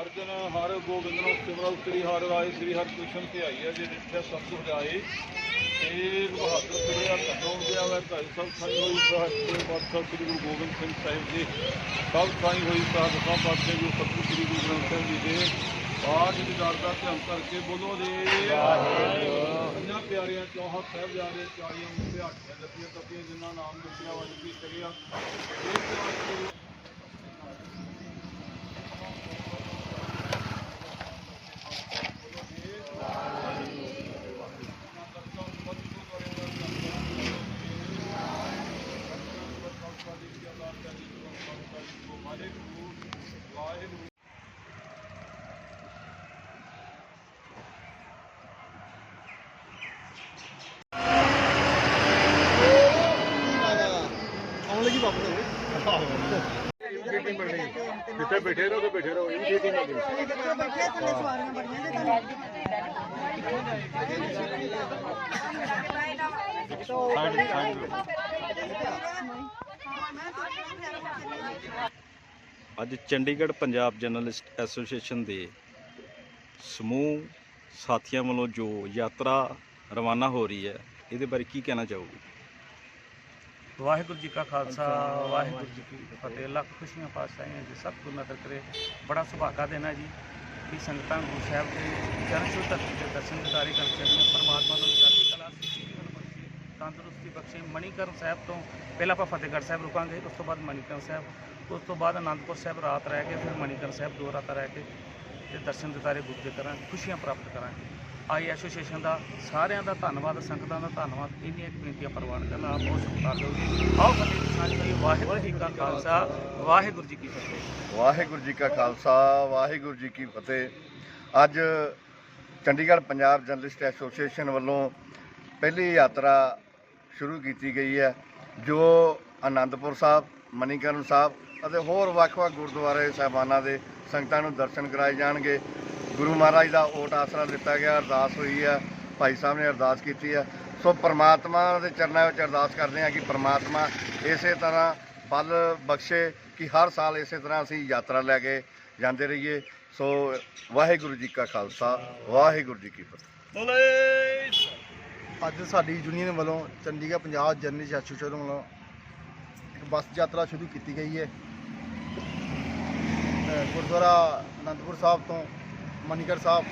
ਅਰਜਨ, ਹਰ ਗੋਬਿੰਦ ਨੂੰ ਸਿਮਰਲ ਸ੍ਰੀ ਹਰਿ ਰਾਏ, ਸ੍ਰੀ ਹਰਿਕ੍ਰਿਸ਼ਨ ਤੇ ਆਈ ਹੈ ਜਿਹੜੇ ਇੱਥੇ ਸਤਿਗੁਰ ਜਾਏ। ਇਹ ਬਹਾਦਰ ਸ੍ਰੀ ਹਰਿ ਗਿਆ ਵਾ ਭਾਈ ਸਭ ਸਾਈ ਹੋਈ ਸਾਹਿਬ ਪਾਤਸ਼ਾਹ ਸ੍ਰੀ ਗੁਰੂ ਗੋਬਿੰਦ ਸਿੰਘ ਸਾਹਿਬ ਜੀ। ਸਭ ਖਾਈ ਹੋਈ ਸਾਹਿਬ ਦਸਾਂ ਪਾਤਸ਼ਾਹ ਜੀ ਸਤਿਗੁਰ ਸ੍ਰੀ ਗੁਰੂ ਗ੍ਰੰਥ ਸਾਹਿਬ ਜੀ ਦੇ। ਆਜ ਦੀ ਦਾ ਧਿਆਨ ਕਰਕੇ ਬੋਲੋ ਜੀ। ਪੰਜਾਂ ਪਿਆਰਿਆਂ ਚੌਹਾਂ ਸਾਹਿਬ ਜਾਦੇ ਚਾਰੀਆਂ ਮੁਖੇ ਹੱਥ ਲੱਪੀਆਂ ਤਪੀਆਂ, ਜਿਨ੍ਹਾਂ ਨਾਮ ਦੁਸ਼ਨਾ ਵਜ ਕੀ ਕਰਿਆ ਇਹ ਜਿੱਥੇ ਬੈਠੇ ਰਹੋ ਤੇ ਬੈਠੇ ਰਹੋ ਇਹ ਮੀਟਿੰਗ ਲੱਗੀ ਬੈਠੇ ਥੱਲੇ ਸਵਾਰੀਆਂ ਬੜੀਆਂ ਨੇ ਅੱਜ ਚੰਡੀਗੜ੍ਹ ਪੰਜਾਬ ਜਰਨਲਿਸਟ ਐਸੋਸੀਏਸ਼ਨ ਦੇ ਸਮੂਹ ਸਾਥੀਆਂ ਵੱਲੋਂ ਜੋ ਯਾਤਰਾ ਰਵਾਨਾ ਹੋ ਰਹੀ ਹੈ, ਇਹਦੇ ਬਾਰੇ ਕੀ ਕਹਿਣਾ ਚਾਹੋਗੇ? ਵਾਹਿਗੁਰੂ ਜੀ ਕਾ ਖਾਲਸਾ ਵਾਹਿਗੁਰੂ ਜੀ ਕੀ ਫਤਿਹ। ਲੱਖ ਖੁਸ਼ੀਆਂ ਪਾਤਸ਼ਾਹੀਆਂ ਜੀ ਸਭ ਨੂੰ ਨਦਰ ਕਰੇ। ਬੜਾ ਸੁਭਾਗਾ ਦੇਣਾ ਜੀ ਕਿ ਸੰਗਤਾਂ ਗੁਰੂ ਸਾਹਿਬ ਦੇ ਚਰਨ ਛੂਹ ਧਰਤੀ ਦੇ ਦਰਸ਼ਨ ਦਿਦਾਰੇ ਕਰ ਸਕਦੀਆਂ ਪਰਮਾਤਮਾ ਨੂੰ ਚੜ੍ਹਦੀ ਕਲਾ ਸਿੱਖੀ ਜੀਵਨ ਬਖਸ਼ੇ ਤੰਦਰੁਸਤੀ ਬਖਸ਼ੇ। ਮਣੀਕਰਨ ਸਾਹਿਬ ਤੋਂ ਪਹਿਲਾਂ ਆਪਾਂ ਫਤਿਹਗੜ੍ਹ ਸਾਹਿਬ ਰੁਕਾਂਗੇ ਉਸ ਤੋਂ ਬਾਅਦ ਮਣੀਕਰਨ ਸਾਹਿਬ। ਉਸ ਤੋਂ ਬਾਅਦ ਅਨੰਦਪੁਰ ਸਾਹਿਬ ਰਾਤ ਰਹਿ ਕੇ ਫਿਰ ਮਣੀਕਰਨ ਸਾਹਿਬ ਦੋ ਰਾਤਾਂ ਰਹਿ ਕੇ ਤੇ ਦਰਸ਼ਨ ਦਿਦਾਰੇ ਗੁਰੂ ਦੇ ਕਰਾਂਗੇ ਖੁਸ਼ੀਆਂ ਪ੍ਰਾਪਤ ਕਰਾਂਗੇ। ਆਈ ਐਸੋਸੀਏਸ਼ਨ ਦਾ ਸਾਰਿਆਂ ਦਾ ਧੰਨਵਾਦ, ਸੰਗਤਾਂ ਦਾ ਧੰਨਵਾਦ, ਇੰਨੀਆਂ ਬੇਨਤੀਆਂ ਪ੍ਰਵਾਨ ਕਰਨਾ ਆਪ ਬਹੁਤ ਸਤਿਕਾਰ ਆਓ ਫਤਿਹ ਦੀ ਵਾਹਿਗੁਰੂ ਜੀ ਕਾ ਖਾਲਸਾ, ਵਾਹਿਗੁਰੂ ਜੀ ਕੀ ਫਤਿਹ। ਵਾਹਿਗੁਰੂ ਜੀ ਕਾ ਖਾਲਸਾ, ਵਾਹਿਗੁਰੂ ਜੀ ਕੀ ਫਤਿਹ। ਅੱਜ ਚੰਡੀਗੜ੍ਹ ਪੰਜਾਬ ਜਰਨਲਿਸਟ ਐਸੋਸੀਏਸ਼ਨ ਵੱਲੋਂ ਪਹਿਲੀ ਯਾਤਰਾ ਸ਼ੁਰੂ ਕੀਤੀ ਗਈ ਹੈ, ਜੋ ਆਨੰਦਪੁਰ ਸਾਹਿਬ, ਮਨੀਕਰਨ ਸਾਹਿਬ ਅਤੇ ਹੋਰ ਵੱਖ-ਵੱਖ ਗੁਰਦੁਆਰੇ ਸਾਹਿਬਾਨਾਂ ਦੇ ਸੰਗਤਾਂ ਨੂੰ ਦਰਸ਼ਨ ਕਰਾਏ ਜਾਣਗੇ। ਗੁਰੂ ਮਹਾਰਾਜ ਦਾ ਓਟ ਆਸਰਾ ਦਿੱਤਾ ਗਿਆ ਅਰਦਾਸ ਹੋਈ ਹੈ ਭਾਈ ਸਾਹਿਬ ਨੇ ਅਰਦਾਸ ਕੀਤੀ ਹੈ ਸੋ ਪ੍ਰਮਾਤਮਾ ਦੇ ਚਰਨਾਂ ਵਿੱਚ ਅਰਦਾਸ ਕਰਦੇ ਹਾਂ ਕਿ ਪ੍ਰਮਾਤਮਾ ਇਸੇ ਤਰ੍ਹਾਂ ਬਲ ਬਖਸ਼ੇ ਕਿ ਹਰ ਸਾਲ ਇਸੇ ਤਰ੍ਹਾਂ ਅਸੀਂ ਯਾਤਰਾ ਲੈ ਕੇ ਜਾਂਦੇ ਰਹੀਏ। ਸੋ ਵਾਹਿਗੁਰੂ ਜੀ ਕਾ ਖਾਲਸਾ ਵਾਹਿਗੁਰੂ ਜੀ ਕੀ ਫਤਿਹ। ਅੱਜ ਸਾਡੀ ਯੂਨੀਅਨ ਵੱਲੋਂ ਚੰਡੀਗੜ੍ਹ ਪੰਜਾਬ ਜਰਨਲਿਸਟ ਐਸੋਸੀਏਸ਼ਨ ਵੱਲੋਂ ਇੱਕ ਬੱਸ ਯਾਤਰਾ ਸ਼ੁਰੂ ਕੀਤੀ ਗਈ ਹੈ। ਗੁਰਦੁਆਰਾ ਅਨੰਦਪੁਰ ਸਾਹਿਬ ਤੋਂ ਮਨੀਕਰ ਸਾਹਿਬ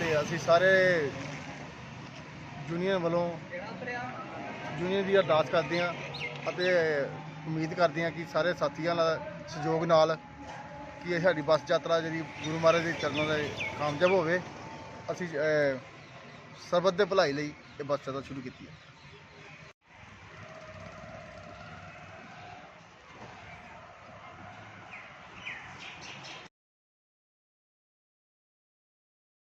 ਤੇ ਅਸੀਂ ਸਾਰੇ ਯੂਨੀਅਨ ਵੱਲੋਂ ਯੂਨੀਅਨ ਦੀ ਅਰਦਾਸ ਕਰਦੇ ਹਾਂ ਅਤੇ ਉਮੀਦ ਕਰਦੇ ਹਾਂ ਕਿ ਸਾਰੇ ਸਾਥੀਆਂ ਦਾ ਸਹਿਯੋਗ ਨਾਲ ਕਿ ਇਹ ਸਾਡੀ ਬੱਸ ਯਾਤਰਾ ਜਿਹੜੀ ਗੁਰੂ ਮਹਾਰਾਜ ਦੇ ਚਰਨਾਂ ਦੇ ਕਾਮਯਾਬ ਹੋਵੇ, ਅਸੀਂ ਸਰਬੱਤ ਦੇ ਭਲਾਈ ਲਈ ਇਹ ਬੱਸ ਯਾਤਰਾ ਸ਼ੁਰੂ ਕੀਤੀ ਹੈ।